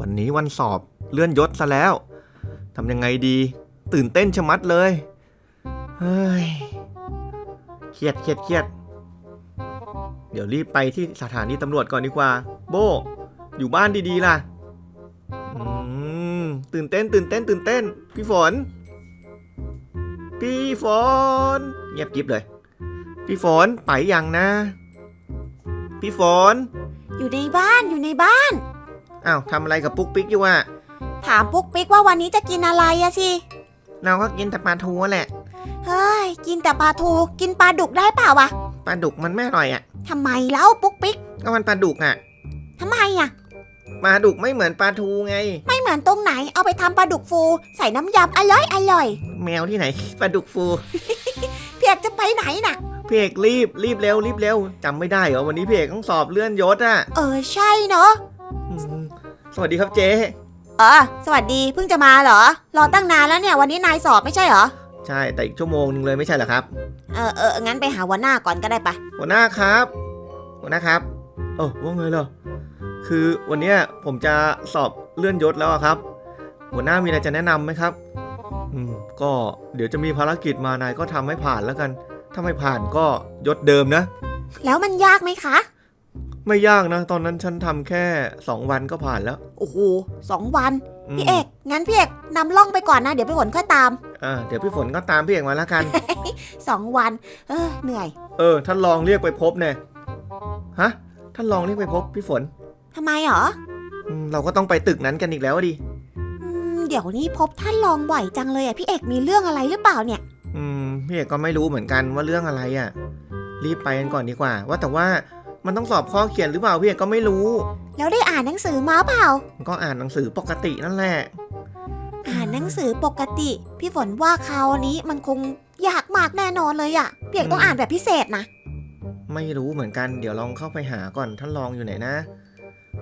วันนี้วันสอบเลื่อนยศซะแล้วทำยังไงดี ตื่นเต้นชะมัดเลยเฮ้ยเครียดเครียดเครียดเดี๋ยวรีบไปที่สถานีตำรวจก่อนดีกว่า โบ อยู่บ้านดีๆล่ะอืมตื่นเต้น ตื่นเต้น ตื่นเต้น พี่ฝน พี่ฝน เงียบกิบเลย พี่ฝนไปยังนะ พี่ฝน อยู่ในบ้านอยู่ในบ้าน อ้าวทำอะไรกับปุ๊กปิ๊กอยู่อะถามปุ๊กปิ๊กว่าวันนี้จะกินอะไรอะสิ เราก็กินแต่ปลาทูแหละ เฮ้ย กินแต่ปลาทู กินปลาดุกได้เปล่าวะปลาดุกมันไม่อร่อยอะทำไมเล่าปุ๊กปิ๊กก็มันปลาดุกอะทำไมอะปลาดุกไม่เหมือนปลาทูไง ไม่เหมือนตรงไหน เอาไปทำปลาดุกฟู ใส่น้ำยำอร่อยอร่อย แมวที่ไหน ปลาดุกฟู เพียกจะไปไหนน่ะ พี่เอกรีบรีบเร็วรีบเร็วจำไม่ได้เหรอวันนี้พี่เอกต้องสอบเลื่อนยศอะเออใช่เนาะ อืม สวัสดีครับเจ๊ เออสวัสดีเพิ่งจะมาเหรอ รอตั้งนานแล้วเนี่ยวันนี้นายสอบไม่ใช่เหรอ ใช่ แต่อีกชั่วโมงหนึงเลยไม่ใช่เหรอครับ เออเอองั้นไปหาหัวหน้าก่อนก็ได้ปะหัวหน้าครับ หัวหน้าครับ เออว่าไงล่ะคือวันเนี้ยผมจะสอบเลื่อนยศแล้วอะครับ หัวหน้ามีอะไรจะแนะนำไหมครับ อืม ก็เดี๋ยวจะมีภารกิจมานายก็ทำให้ผ่านแล้วกัน ถ้าไม่ผ่านก็ยศเดิมนะ แล้วมันยากไหมคะ ไม่ยากนะ ตอนนั้นฉันทำแค่ 2 วันก็ผ่านแล้วโอ้โหสองวันมพี่เอก งั้นพี่เอกนำล่องไปก่อนนะ เดี๋ยวพี่ฝนค่อยตามอ่าเดี๋ยวพี่ฝนก็ตามพี่เอกมาแล้วกัน สองวัน เออเหนื่อยเออท่านลองเรียกไปพบเนี่ยฮะท่านลองเรียกไปพบพี่ฝนทำไมเหรออืมเราก็ต้องไปตึกนั้นกันอีกแล้วดิอืมเดี๋ยวนี้พบท่านรองบ่อยจังเลยอะพี่เอกมีเรื่องอะไรหรือเปล่าเนี่ย อืมพี่เอกก็ไม่รู้เหมือนกันว่าเรื่องอะไรอะรีบไปกันก่อนดีกว่า ว่าแต่ว่า มันต้องสอบข้อเขียนหรือเปล่าพี่เอกก็ไม่รู้ แล้วได้อ่านหนังสือมาเปล่าก็อ่านหนังสือปกตินั่นแหละ อ่านหนังสือปกติ พี่ฝนว่าคราวนี้มันคงยากมากแน่นอนเลยอะพี่เอกต้องอ่านแบบพิเศษนะไม่รู้เหมือนกันเดี๋ยวลองเข้าไปหาก่อนท่านรองอยู่ไหนนะ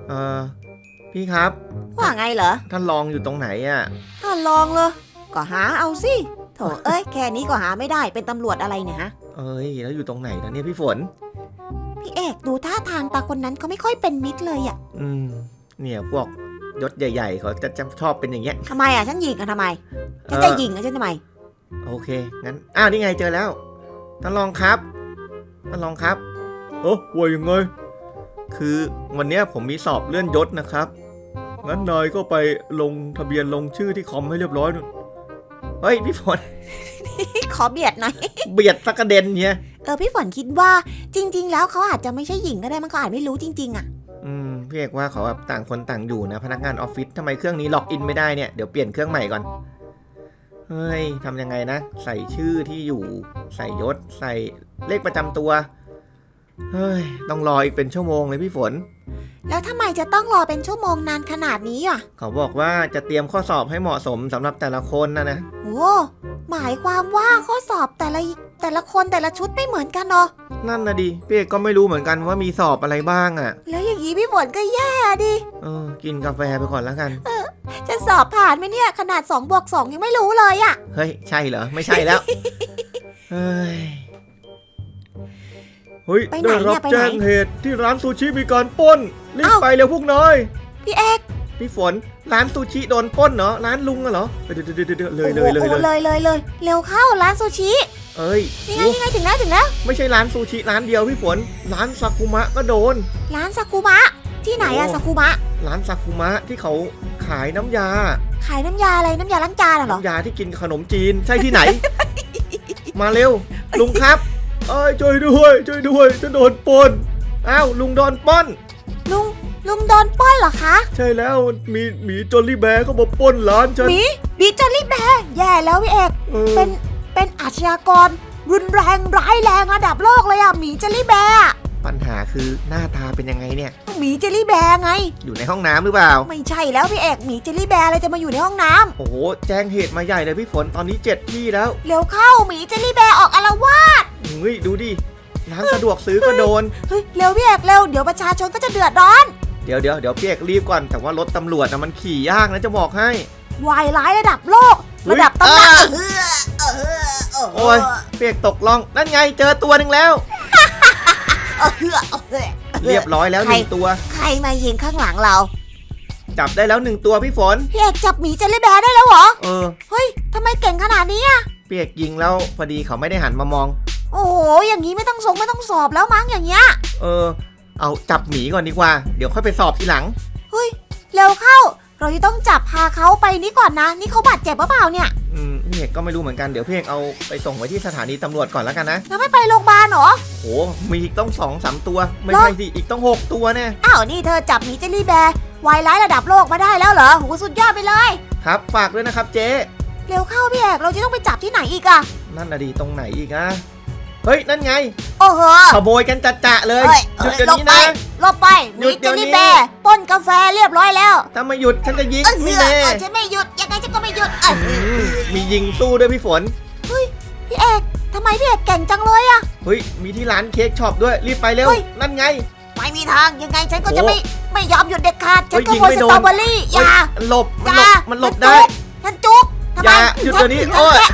เออพี่ครับ ว่าไงเหรอท่านรองอยู่ตรงไหนอะท่านรองเลยก็หาเอาสิโถเอ้ยแค่นี้ก็หาไม่ได้เป็นตำรวจอะไรเนี่ยฮะ เอ้ยแล้วอยู่ตรงไหนนะเนี่ยพี่ฝน พี่เอกดูท่าทางตาคนนั้นเขาไม่ค่อยเป็นมิตรเลยอะอืม เนี่ยพวกยศใหญ่ๆเขาจะจะชอบเป็นอย่างเงี้ยทำไมอะฉันยิงกันทำไมฉันเออจะยิงกันฉันทำไม โอเค งั้น อ้าว นี่ไงเจอแล้วท่านรองครับท่านรองครับเออว่ายังไง คือวันเนี้ยผมมีสอบเลื่อนยศนะครับ งั้นนายก็ไปลงทะเบียนลงชื่อที่คอมให้เรียบร้อยนู่นเฮ้ย พี่ฝน ขอเบียดหน่อย เบียดสักกระเด็นเนี่ย เออพี่ฝนคิดว่าจริง ๆ แล้วเขาอาจจะไม่ใช่หญิงก็ได้มันก็อาจไม่รู้จริง ๆอะอืมพี่เอกว่าเขาแบบต่างคนต่างอยู่นะ พนักงานออฟฟิศทำไมเครื่องนี้ล็อกอินไม่ได้เนี่ยเดี๋ยวเปลี่ยนเครื่องใหม่ก่อน เฮ้ยทำยังไงนะ ใส่ชื่อที่อยู่ ใส่ยศ ใส่เลขประจำตัว เฮ้ย ต้องรออีกเป็นชั่วโมงเลยพี่ฝน แล้วทำไมจะต้องรอเป็นชั่วโมงนานขนาดนี้อะเขาบอกว่าจะเตรียมข้อสอบให้เหมาะสมสำหรับแต่ละคนนะนะ โอ้หมายความว่าข้อสอบแต่ละ แต่ละคนแต่ละชุดไม่เหมือนกันเนาะนั่นนะดิพี่เอกก็ไม่รู้เหมือนกันว่ามีสอบอะไรบ้างอะ่ะ แล้วอย่างนี้พี่ฝนก็แย่ดิเออ กินกาแฟไปก่อนแล้วกัน จะสอบผ่านไหมเนี่ย ขนาด2บวก2ยังไม่รู้เลยอะเฮ้ย ใช่เหรอ ไม่ใช่แล้วเฮ้ยเฮ้ยไปไหนได้รัเนี่ยไปไหนแจ้งเหตุที่ร้านซูชิมีการปล้นรีบเอ้าไปเร็วพวกนายพี่เอกพี่ฝนร้านซูชิโดนปล้นเหรอร้านลุงอะเหรอเดี๋ยวเดี๋ยวเดี๋ยวเดี๋ยวเลยเลยเลยโอ้โหเลยเลยเลยเลยเร็วเข้าร้านซูชิ เอ้ยนี่ไงโอ้นี่ไงถึงแล้วถึงแล้ว ไม่ใช่ร้านซูชิร้านเดียวพี่ฝน ร้านซากุมะก็โดน ร้านซากุมะ ที่ไหนอะโอ้ซากุมะ ร้านซากุมะที่เขาขายน้ำยา ขายน้ำยาอะไรน้ำยาล้างจานอะเหรอ น้ำยาที่กินขนมจีนใช่ที่ไหน มาเร็ว ลุงครับเอ้ยช่วยด้วยช่วยด้วยจะโดนปล้นอ้าวลุงโดนปล้น ลุงลุงโดนปล้นเหรอคะ ใช่แล้วมีหมีจอลลี่แบร์เขามาปล้นร้านฉันหมีบีจอลลี่แบร์แย่แล้วพี่เอกเออเป็น เป็นอาชญากร รุนแรงร้ายแรงระดับโลกเลยอะหมีจอลลี่แบร์อะปัญหาคือหน้าตาเป็นยังไงเนี่ย หมีจอลลี่แบร์ไง อยู่ในห้องน้ำหรือเปล่า ไม่ใช่แล้วพี่เอกหมีจอลลี่แบร์อะไรจะมาอยู่ในห้องน้ำโอ้โห แจ้งเหตุมาใหญ่เลยพี่ฝนตอนนี้เจ็ดที่แล้วเร็วเข้าหมีจอลลี่แบร์ออกอาละวาดเฮ้ยดูดิร้านสะดวกซื้อก็โดน เฮ้ยเร็วพี่เอกเร็วเดี๋ยวประชาชนก็จะเดือดร้อน เดี๋ยวเดี๋ยวเดี๋ยวพี่เอกรีบก่อนแต่ว่ารถตำรวจนะมันขี่ยากนะจะบอกให้ วายร้ายระดับโลกเฮ้ยระดับตำนานอ่า โอ้ยพี่เอกตกล่อง นั่นไงเจอตัวหนึ่งแล้วเออเออเออเรียบร้อยแล้วหนึ่งตัว ใครมายิงข้างหลังเรา จับได้แล้วหนึ่งตัวพี่ฝน พี่เอกจับหมีเจลลี่แบร์ได้แล้วเหรอ เออ เฮ้ยทำไมเก่งขนาดนี้อะพี่เอกยิงแล้วพอดีเขาไม่ได้หันมามอง โอ้โห อย่างนี้ไม่ต้องส่งไม่ต้องสอบแล้วมั้งอย่างเงี้ย เออ เอาจับหมีก่อนดีกว่า เดี๋ยวค่อยไปสอบทีหลัง เฮ้ย เร็วเข้า เราจะต้องจับพาเขาไปนี่ก่อนนะ นี่เขาบาดเจ็บหรือเปล่าเนี่ย อืมพี่ เอกก็ไม่รู้เหมือนกันเดี๋ยวพี่เอกเอาไปส่งไว้ที่สถานีตำรวจก่อนแล้วกันนะแล้วไม่ไปโรงพยาบาลเหรอ โหมีอีกต้องสองสามตัว ไม่เหรอใช่สิอีกต้องหกตัวเนี่ยอ้าวนี่เธอจับหมีเจลลี่แบร์วายร้ายระดับโลกมาได้แล้วเหรอโหสุดยอดไปเลย ครับฝากด้วยนะครับเจ๊เร็วเข้าพี่เอกเราจะต้องไปจับที่ไหนอีกอะนั่นน่ะดีตรงไหนอีกอะ เฮ้ย นั่นไง โอ้โหขโมยกันจัดจะเลยเฮ้ยหยุดเดี๋ยวหลบนี้ไปนะหลบไปหหยุมีดเจเดี๋ยวลนี้ลี่แบร์ปล้นกาแฟเรียบร้อยแล้วถ้าไม่หยุดฉันจะยิงเออนี่เอแน่อฉันไม่หยุด ยังไงฉันก็ไม่หยุดเอออืมมียิงสู้ด้วยพี่ฝนพี่เอกทำไมพี่เอกเก่งจังเลยอะ เฮ้ย มีที่ร้านเค้กช็อปด้วย รีบไปเร็ว เฮ้ย นั่นไง ไม่มีทางยังไงฉันก็โอ้จะไม่ไม่ยอมหยุดเด็ดขาดฉันเฮ้ขยยิงโมยไม่สโดน ตรอเบอรี่อย่าหลบ มันอหลย่าบมันหลบได้ ฉันจุกทำไมอย่าหยุดเดี๋ยวนี้ฉัโอ๊ยแค่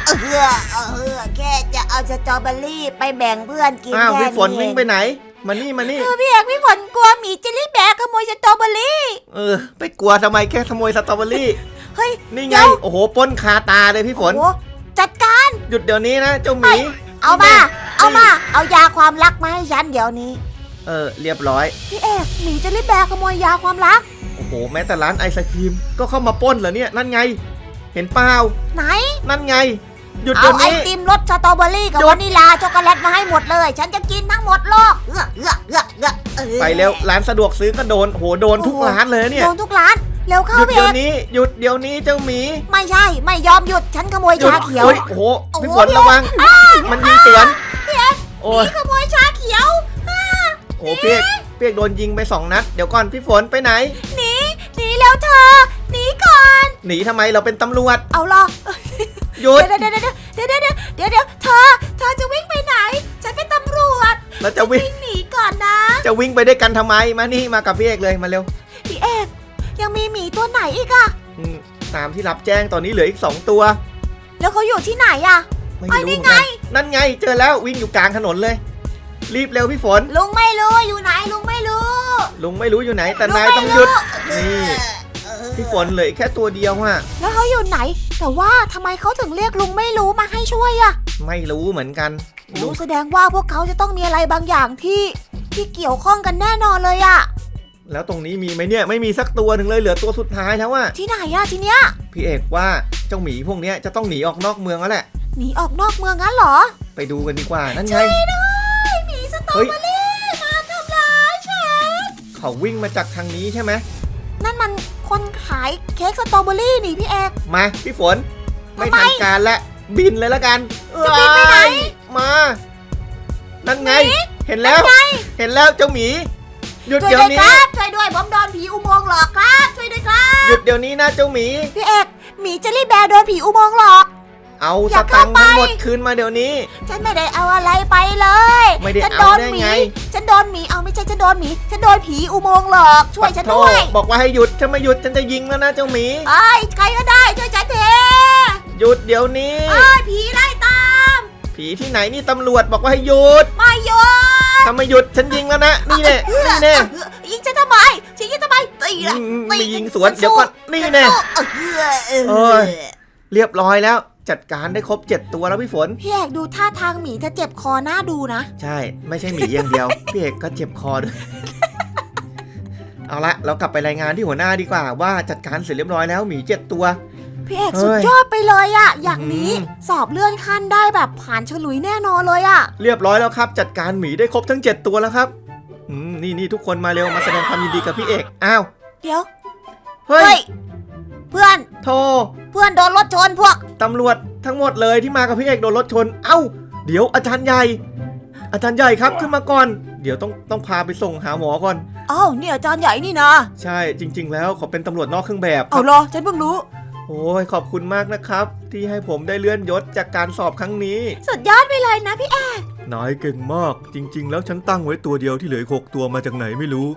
เออเออแค่จะเอาสตรอเบอรี่ไปแบ่งเพื่อนกินอ้าวแค่พี่ฝนนี้วิ่งไปไหน มานี่มานี่เออพี่เอกพี่ฝนกลัวหมีเจลลี่แบร์ขโมยสตรอเบอรี่เออ ไปกลัวทำไมแค่ขโมยสตรอเบอรี่ เฮ้ย นี่เดี๋ไงยว โอ้โหปล้นคาตาเลยพี่ฝน โอ้โหจัดการ หยุดเดี๋ยวนี้นะเจ้าหมี เอามา เอามา เอายาความรักมาให้ฉันเดี๋ยวนี้ เออ เรียบร้อย พี่เอกหมีเจลลี่แบร์ขโมยยาความรัก โอ้โห แม้แต่ร้านไอศครีม ก็เข้ามาปล้นเหรอเนี่ย นั่นไง เห็นเปล่า ไหน นั่นไง หยุดเอาเดี๋ยวไอนี้ ติมรสสตรอเบอรี่กับหยุด วานิลาช็อกโกแลตมาให้หมดเลย ฉันจะกินทั้งหมดโลกเอื้อเอื้อเอื้อเอื้อออ ไปเร็วร้านสะดวกซื้อก็โดนโอ้โหโดนทุกโอ้โห ร้านเลยนะเนี่ยโดนทุกร้านเร็วหเข้ายุดพี่เดี๋เอยวกนี้หยุดเดี๋ยวนี้เจ้าหมีไม่ใช่ ไม่ยอมหยุดฉันขโมยหยุดชาเขียว ฮ้โอ้โหพี่โอ้ฝนโหระวัง มันยิงสวนโอ้ยนี่ขโมยชาเขียวโอ้เปียกเปียกโดนยิงไปสองนัดเดี๋ยวก่อนพี่ฝนไปไหน หนีหนีแล้วเธอหนีก่อน หนีทำไมเราเป็นตำรวจ เอาล่ะ ยุด เดี๋ยวเดี๋ยวเดี๋ยวเดี๋ยวเดี๋ยวเดี๋ยวเดี๋ยวเธอเธอจะวิ่งไปไหน ฉันเป็นตำรวจแล้วจะวิ่ง หนีก่อนนะจะวิ่งไปด้วยกันทำไม มานี่มากับพี่เอกเลยมาเร็วพี่เอกยังมีหมีตัวไหนอีกอะตามที่รับแจ้งตอนนี้เหลืออีกสองตัว แล้วเขาอยู่ที่ไหนอะไม่รู้เหนกันนั่นไงเจอแล้ววิ่งอยู่กลางถนนเลย รีบเร็วพี่ฝน ลุงไม่รู้อยู่ไหนลุงไม่รู้ลุงไม่รู้อยู่ไหนแต่นายต้องหยุด นี่ พี่ฝนเหลืออกแค่ตัวเดียวอะแล้วเขาอยู่ไหน แต่ว่าทำไมเขาถึงเรียกลุงไม่รู้มาให้ช่วยอะไม่รู้เหมือนกันลุรู้งแสดงว่าพวกเขาจะต้องมีอะไรบางอย่างที่ที่เกี่ยวข้องกันแน่นอนเลยอะแล้วตรงนี้มีไหมเนี่ยไม่มีสักตัวหนึ่งเลยเหลือตัวสุดท้ายแล้วอะที่ไหนอะทีเนี้ยพี่เอกว่าเจ้าหมีพวกเนี้ยจะต้องหนีออกนอกเมืองแล้วแหละหนีออกนอกเมืองงั้นเหรอ ไปดูกันดีกว่านั่นไงหมีสตรอเฮ้ยเบอรี่มาทำร้ายฉันเขาวิ่งมาจากทางนี้ใช่ไหมนั่นมัน คนขายเค้กสตรอเบอรี่นี่พี่เอก มา พี่ฝน ไม่ทำไม ทันการและบินเลยละกันจะบินไปไหน เอ้ยมานั่นไง เห็นแล้ว เห็นแล้วเจ้าหมี หยุดช่วยเดี๋ยวด้วยนี้ครับช่วยด้วยผมโดนผีอุโมงค์หลอกครับช่วยด้วยครับ หยุดเดี๋ยวนี้นะเจ้าหมี พี่เอกหมีเจลลี่แบร์โดนผีอุโมงค์หลอก เอาอสย่าตังค์เข้าไปทั้งหมดคืนมาเดี๋ยวนี้ ฉันไม่ได้เอาอะไรไปเลยไม่ได้ฉันเอาโดนได้หมีไงฉันโดนหมีเอาไม่ใช่ฉันโดนหมีฉันโดนผีอุโมงค์หลอกช่วยฉันปัดโทด้วยบอกว่าให้หยุดถ้าไม่หยุดฉันจะยิงแล้วนะเจ้าหมีไอ้ยใครก็ได้ช่วยฉันเถอะหยุดเดี๋ยวนี้ไอ้ยผีไล่ตาม ผีที่ไหนนี่ตำรวจบอกว่าให้หยุดไม่หยุดถ้าไม่หยุดฉันยิงแล้วนะนี่แน่นี่แน่ยิงฉันทำไมยิงฉันทำไมตีอืละมตีมียิงสวนเดี๋ยวก่อนนี่แน่เออเอ้ย เรียบร้อยแล้ว จัดการได้ครบ 7 ตัวแล้วพี่ฝน พี่เอกดูท่าทางหมีจะเจ็บคอหน้าดูนะ ใช่ ไม่ใช่หมีอย่างเดียว พี่เอกก็เจ็บคอด้วย เอาละ เรากลับไปรายงานที่หัวหน้าดีกว่า ว่าจัดการเสร็จเรียบร้อยแล้วหมีเจ็ดตัว พี่เอกเฮ้ยสุดยอดไปเลยอะอย่างนี้อืมสอบเลื่อนขั้นได้แบบผ่านฉลุยแน่นอนเลยอะเรียบร้อยแล้วครับ จัดการหมีได้ครบทั้ง 7 ตัวแล้วครับอืมนี่นี่ทุกคนมาเร็วมาแสดงความยินดีกับพี่เอก อ้าว เดี๋ยว เฮ้ย เพื่อน โทรเพื่อนโดนรถชนพวก ตำรวจทั้งหมดเลยที่มากับพี่เอกโดนรถชน เอ้า เดี๋ยวอาจารย์ใหญ่ อาจารย์ใหญ่ครับขึ้นมาก่อน เดี๋ยวต้องต้องพาไปส่งหาหมอก่อน อ้าวนี่อาจารย์ใหญ่นี่นะใช่จริง ๆ แล้วเขาเป็นตำรวจนอกเครื่องแบบคเอารับเหรอฉันเพิ่งรู้ โอ้ยขอบคุณมากนะครับ ที่ให้ผมได้เลื่อนยศจากการสอบครั้งนี้ สุดยอดไปเลยนะพี่เอกนายเก่งมาก จริง ๆ แล้วฉันตั้งไว้ตัวเดียวที่เหลืออีกหกตัวมาจากไหนไม่รู้